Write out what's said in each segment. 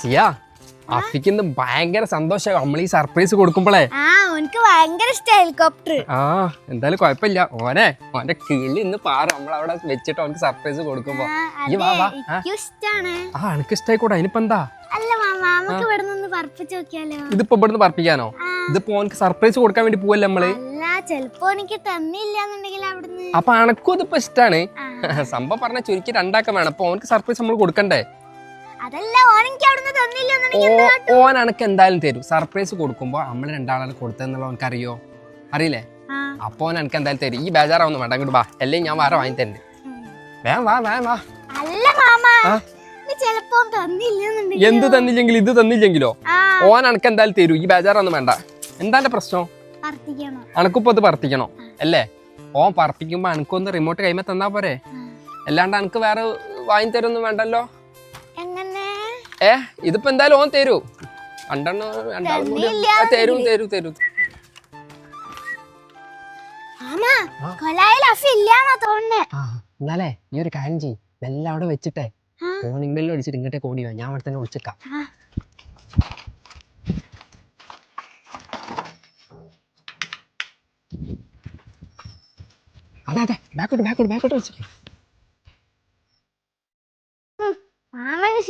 സിയ അഫിക്ക് ഇന്ന് ഭയങ്കര സന്തോഷം. നമ്മൾ ഈ സർപ്രൈസ് കൊടുക്കുമ്പോളേ. ആ ഓനക്ക് ഭയങ്കര ഇഷ്ട ഹെലികോപ്റ്റർ ആ എന്തായാലും കുഴപ്പമില്ല ഓനെ ഓന്റെ കീഴിൽ ഇന്ന് പാറ നമ്മൾ അവിടെ വെച്ചിട്ട് അവനക്ക് സർപ്രൈസ് കൊടുക്കുമ്പോ. ഈ വാ വാ ആ. എനിക്ക് ഇഷ്ടായി കൂടെ അതിനിപ്പോ എന്താ? ഇതിപ്പോ ഇവിടുന്ന് പറപ്പിക്കാനോ. ഇതിപ്പോ ഓനക്ക് സർപ്രൈസ് കൊടുക്കാൻ വേണ്ടി പോവല്ലേ നമ്മൾ? ചെലപ്പോ എനിക്ക് തന്നില്ല അപ്പൊ അനക്കും ഇതിപ്പോ ഇഷ്ടാണ്. സംഭവം പറഞ്ഞ ചുരുക്കി രണ്ടാക്കം വേണം. അപ്പൊ ഓനക്ക് സർപ്രൈസ് നമ്മൾ കൊടുക്കണ്ടേ? ഓൻ അനക്ക് എന്തായാലും തരും. സർപ്രൈസ് കൊടുക്കുമ്പോ നമ്മൾ രണ്ടാളാണ് കൊടുത്തെന്നുള്ള അവനക്ക് അറിയോ അറിയില്ലേ. അപ്പൊ ഓൻ എനിക്ക് എന്തായാലും തരും. ഈ ബേജാറാവുന്നു വേണ്ട അങ്ങോട്ട് വാ. അല്ലെങ്കിൽ ഞാൻ വേറെ വാങ്ങി തരണ്ട്. വാ വാ അല്ല മാമ. ആ? നീ ചെലപ്പോ ഓൻ എന്നുണ്ടെങ്കിൽ എന്ത് തന്നില്ലെങ്കിൽ ഇത് തന്നില്ലെങ്കിലോ? ഓൻ അനക്ക് എന്തായാലും തരൂ. ഈ ബേജാറൊന്നും വേണ്ട. എന്താ പ്രശ്നം? പറപ്പിക്കണം അനക്കിപ്പോ ഇത് പറപ്പിക്കണോ അല്ലേ? ഓൻ പറപ്പിക്കുമ്പോ അനക്കൊന്ന് റിമോട്ട് കൈമ തന്നാ പോരെ. അല്ലാണ്ട് അനക്ക് വേറെ വാങ്ങി തരൊന്നും വേണ്ടല്ലോ? ഏ ഇതിപ്പോ എന്തായാലും ഓൻ തരൂ. രണ്ടെണ്ണം രണ്ടാളും കൂടി തരും തരൂ തരൂ. എന്നാലേ നീ ഒരു കാര്യം ചെയ്യും. ഇതെല്ലാം അവിടെ വെച്ചിട്ടേ. ആ. കോണിംഗ് ബെല്ലിൽ അടിച്ചിട്ട് ഇങ്ങോട്ടേ കോടി വാ ഞാൻ അവിടെ തന്നെ വിളിച്ചേക്കാം. അതെ അതെ. ബാക്കോട്ട് ബാക്കോട്ട് ബാക്കോട്ട് വെച്ചിട്ട്. മാമന്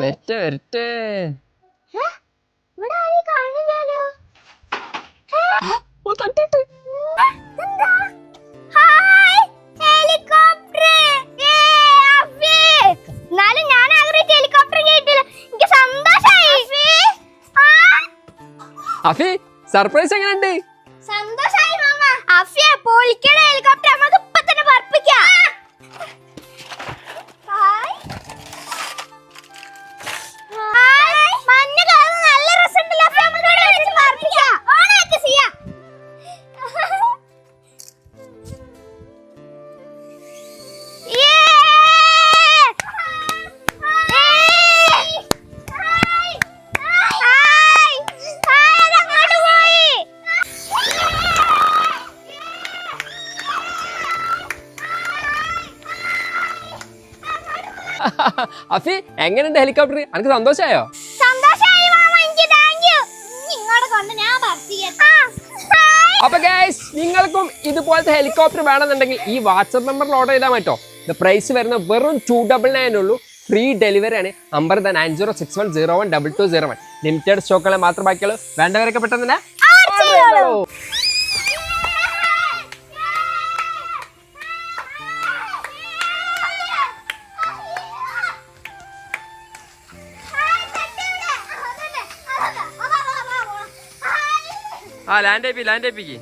വരട്ടെ വരട്ടെ? ഇവിടെ ആരെയും കാണില്ലല്ലോ ഓ തട്ടിട്ട്. അഫി. സർപ്രൈസ് എങ്ങനെയുണ്ട്? സന്തോഷായി മാമ. അഫിയ പൊളിക്കണ ഹെലികോപ്റ്റർ. നമുക്ക് അഫി എങ്ങനെയുണ്ട് ഹെലികോപ്റ്റർ? അനക്ക് സന്തോഷമായോ അപ്പൊ ഗൈസ് നിങ്ങൾക്കും ഇതുപോലത്തെ ഹെലികോപ്റ്റർ വേണമെന്നുണ്ടെങ്കിൽ ഈ വാട്സപ്പ് നമ്പറിൽ ഓർഡർ ചെയ്താൽ മറ്റോ ഇത് പ്രൈസ് വരുന്ന വെറും ടു ഡബിൾ നയൻ ഉള്ളൂ. ഫ്രീ ഡെലിവറി ആണ്. Number nine zero six one zero one double two zero one limited സ്റ്റോക്കുകളെ മാത്രം ബാക്കിയുള്ളൂ. വേണ്ടവരൊക്കെ പെട്ടെന്ന് തന്നെ ആ ലാൻഡ് ആയിപ്പി ലാൻഡ് ആയിപ്പിക്ക്